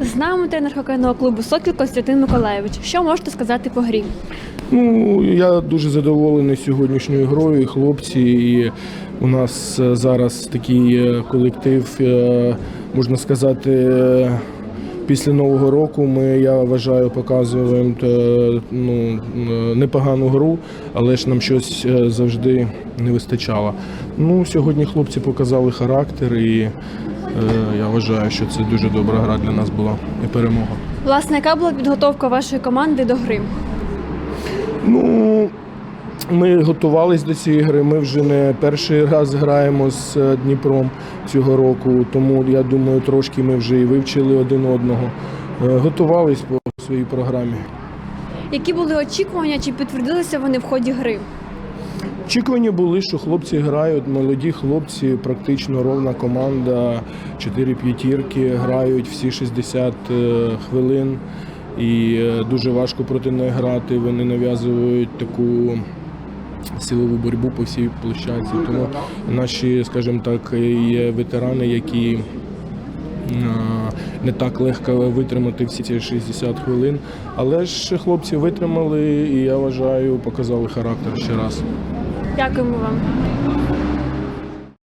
З нами тренер хокейного клубу Сокіл Костянтин Миколаєвич. Що можете сказати по грі? Ну, я дуже задоволений сьогоднішньою грою. Хлопці, і у нас е, зараз такий е, колектив, е, можна сказати, після Нового року ми, я вважаю, показуємо ну, непогану гру, але ж нам щось завжди не вистачало. Ну, сьогодні хлопці показали характер, і я вважаю, що це дуже добра гра для нас була і перемога. Власне, яка була підготовка вашої команди до гри? Ну, ми готувалися до цієї гри. Ми вже не перший раз граємо з е, Дніпром цього року, тому я думаю, трошки ми вже і вивчили один одного. Е, Готувались по своїй програмі. Які були очікування, чи підтвердилися вони в ході гри? Очікування були, що хлопці грають, молоді хлопці, практично ровна команда, 4 п'ятірки, грають всі 60 е, хвилин. І е, дуже важко проти них грати. Вони нав'язують таку силову боротьбу по всій площадці. Тому наші, скажімо так, є ветерани, які е, не так легко витримати всі ці 60 хвилин. Але ж хлопці витримали і я вважаю, показали характер ще раз. Дякуємо вам.